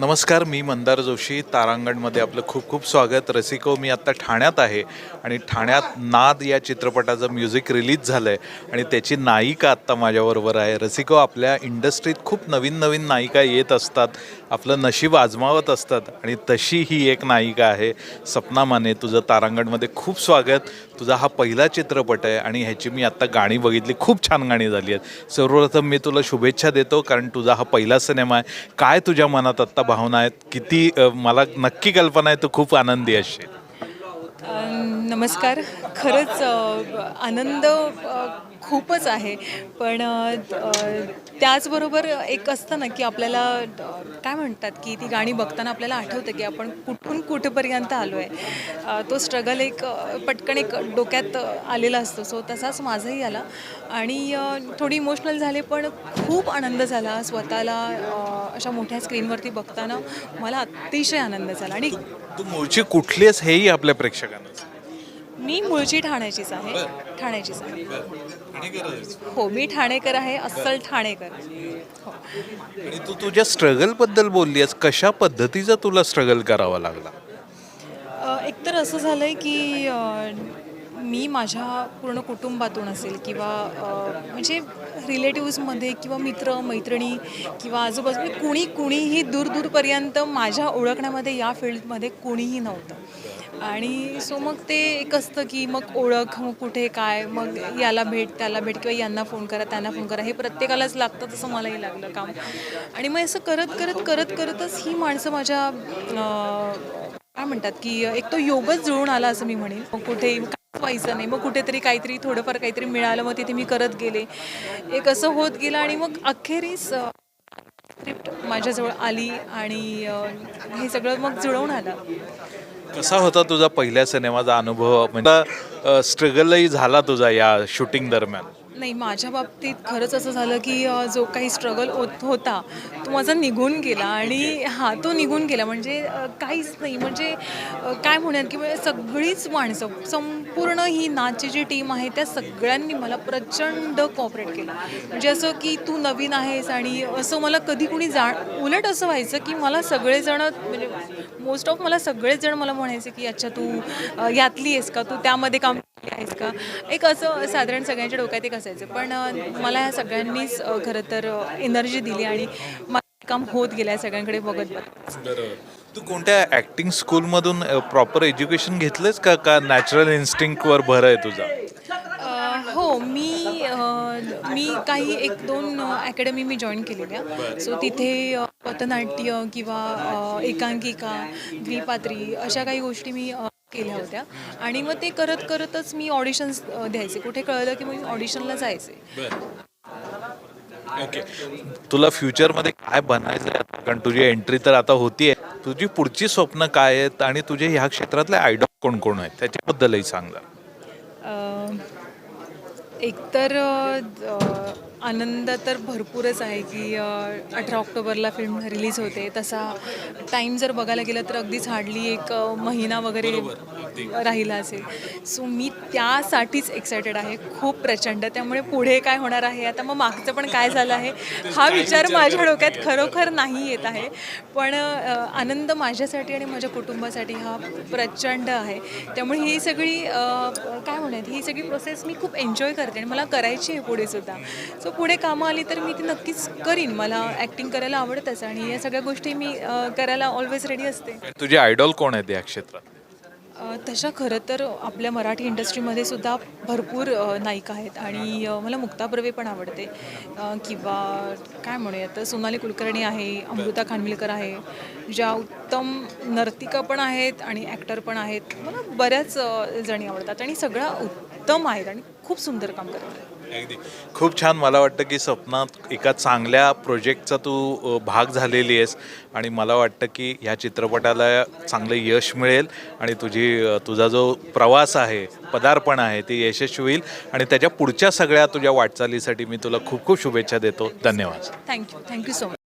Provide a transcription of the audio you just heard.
नमस्कार मी मंदार जोशी. तारांगणमध्ये आपलं खूप खूप स्वागत. रसिको मी आत्ता ठाण्यात आहे आणि ठाण्यात नाद या चित्रपटाचं म्युझिक रिलीज झालं आहे आणि त्याची नायिका आत्ता माझ्याबरोबर आहे. रसिको आपल्या इंडस्ट्रीत खूप नवीन नवीन नायिका येत असतात. आपलं नशीब आजमावत असतात आणि तशी ही एक नायिका आहे सपना माने तुझं तारांगणमध्ये खूप स्वागत. तुझा हा पहिला चित्रपट आहे आणि ह्याची मी आत्ता गाणी बघितली खूप छान गाणी झाली आहेत. सर्वप्रथम मी तुला शुभेच्छा देतो कारण तुझा हा पहिला सिनेमा आहे. काय तुझ्या मनात आत्ता भावना आहेत? किती मला नक्की कल्पना आहे तू खूप आनंदी असशील नमस्कार. खरंच आनंद खूपच आहे. पण त्याचबरोबर एक असतं ना की आपल्याला काय म्हणतात की ती गाणी बघताना आपल्याला आठवतं की आपण कुठून कुठपर्यंत आलो आहे तो स्ट्रगल एक पटकन एक डोक्यात आलेला असतो. सो तसाच माझाही आला. आणि थोडी इमोशनल झाले पण खूप आनंद झाला. स्वतःला अशा मोठ्या स्क्रीनवरती बघताना मला अतिशय आनंद झाला. आणि मूळची कुठलीच हेही आपल्या प्रेक्षकांना मी मूळची ठाण्याचीच आहे. ठाण्याचीच आहे. हो मी ठाणेकर आहे अस्सल ठाणेकर. हो. आणि तू तुझ्या स्ट्रगलबद्दल बोलली आहेस. कशा पद्धतीचा तुला स्ट्रगल करावा लागला? अ, एकतर असं झालं आहे की अ, मी माझ्या पूर्ण कुटुंबातून असेल किंवा अ, म्हणजे रिलेटिव्समध्ये किंवा मित्र मैत्रिणी किंवा आजूबाजू म्हणजे कुणी कुणीही दूर दूरपर्यंत माझ्या ओळखण्यामध्ये या फील्डमध्ये कुणीही नव्हतं. आणि सो मग ते एक असतं की मग ओळख मग कुठे काय मग याला भेट त्याला भेट किंवा यांना फोन करा त्यांना फोन करा हे प्रत्येकालाच लागतं तसं मलाही लागलं काम. आणि मग असं करत करत करत करतच ही माणसं माझ्या काय म्हणतात की एक तो योगच जुळून आला असं मी म्हणेन. मग कुठे व्हायचं नाही. मग कुठेतरी काहीतरी थोडंफार काहीतरी मिळालं मग तिथे मी करत गेले. एक असं होत गेलं आणि मग अखेरीस स्क्रिप्ट माझ्याजवळ आली आणि हे सगळं मग जुळवून आलं. कसा होता तुझा पहिल्या सिनेमाचा अनुभव? म्हणजे स्ट्रगलही झाला तुझा या शूटिंग दरम्यान? नाही माझ्या बाबतीत खरंच असं झालं की अ, जो काही स्ट्रगल होत होता तो माझा निघून गेला. आणि हां तो निघून गेला. म्हणजे अ, काहीच नाही. म्हणजे अ, काय म्हणूयात की म्हणजे सगळीच माणसं संपूर्ण ही नाचची जी टीम आहे त्या सगळ्यांनी मला प्रचंड कॉपरेट केलं. म्हणजे असं की तू नवीन आहेस आणि असं मला कधी कुणी जाण उलट असं व्हायचं की मला सगळेजण म्हणजे मोस्ट ऑफ मला सगळेजण मला म्हणायचे की अच्छा तू यातली आहेस का? तू त्यामध्ये काम केली आहेस का? एक असं साधारण सगळ्यांच्या डोक्यात एक असायचं. पण मला ह्या सगळ्यांनीच खरं तर एनर्जी दिली आणि काम होत गेलं आहे सगळ्यांकडे बघत बघत. तू कोणत्या ॲक्टिंग स्कूलमधून प्रॉपर एज्युकेशन घेतलंस का का नॅचरल इन्स्टिंक्टवर भर आहे तुझा? अ, हो मी अ, मी काही एक दोन अकॅडमी मी जॉईन केलेल्या. सो तिथे अ, पथनाट्य किंवा अ, एकांकिका द्विपात्री अशा काही गोष्टी मी अ, केल्या होत्या. आणि मग ते करत करतच मी ऑडिशन्स द्यायचे. कुठे कळलं की मी ऑडिशनला जायचे. ओके. तुला फ्युचरमध्ये काय बनायचं आहे आता? कारण तुझी एंट्री तर आता होतीये. तुझी पुढची स्वप्न काय आहेत आणि तुझे ह्या क्षेत्रातले आयडॉल कोण कोण आहेत? त्याच्याबद्दलही सांग एकतर आनंद तर भरपूरच आहे की अठरा ऑक्टोबरला फिल्म रिलीज होते. तसा टाईम जर बघायला गेलं तर अगदीच हार्डली एक महिना वगैरे राहिला असेल सो मी त्यासाठीच एक्सायटेड आहे. खूप प्रचंड. त्यामुळे पुढे काय होणार आहे? आता मग मागचं पण काय झालं आहे? हा विचार माझ्या डोक्यात खरोखर नाही येत आहे. पण आनंद माझ्यासाठी आणि माझ्या कुटुंबासाठी हा प्रचंड आहे. त्यामुळे ही सगळी काय म्हणूयात ही सगळी प्रोसेस मी खूप एन्जॉय करते आणि मला करायची आहे पुढे सुद्धा. सो पुढे कामं आली तर मी ती नक्कीच करीन. मला ॲक्टिंग करायला आवडतंच आणि या सगळ्या गोष्टी मी करायला ऑलवेज रेडी असते. तुझे आयडॉल कोण आहेत या क्षेत्रात? तशा खरं तर आपल्या मराठी इंडस्ट्रीमध्ये सुद्धा भरपूर नायिका आहेत आणि मला मुक्ता बर्वे पण आवडते. किंवा काय म्हणूया तर सोनाली कुलकर्णी आहे अमृता खानविलकर आहे ज्या उत्तम नर्तिका पण आहेत आणि ॲक्टर पण आहेत. मला बऱ्याच जणी आवडतात आणि सगळा उत्तम आहेत आणि खूप सुंदर काम करतात अगदी. खूप छान मला वाटतं की स्वप्नात एका चांगल्या प्रोजेक्टचा तू भाग झालेली आहेस आणि मला वाटतं की ह्या चित्रपटाला चांगलं यश मिळेल आणि तुझी तुझा जो प्रवास आहे पदार्पण आहे ते यशस्वी होईल आणि त्याच्या पुढच्या सगळ्या तुझ्या वाटचालीसाठी मी तुला खूप खूप शुभेच्छा देतो. धन्यवाद. Thank you thank you so much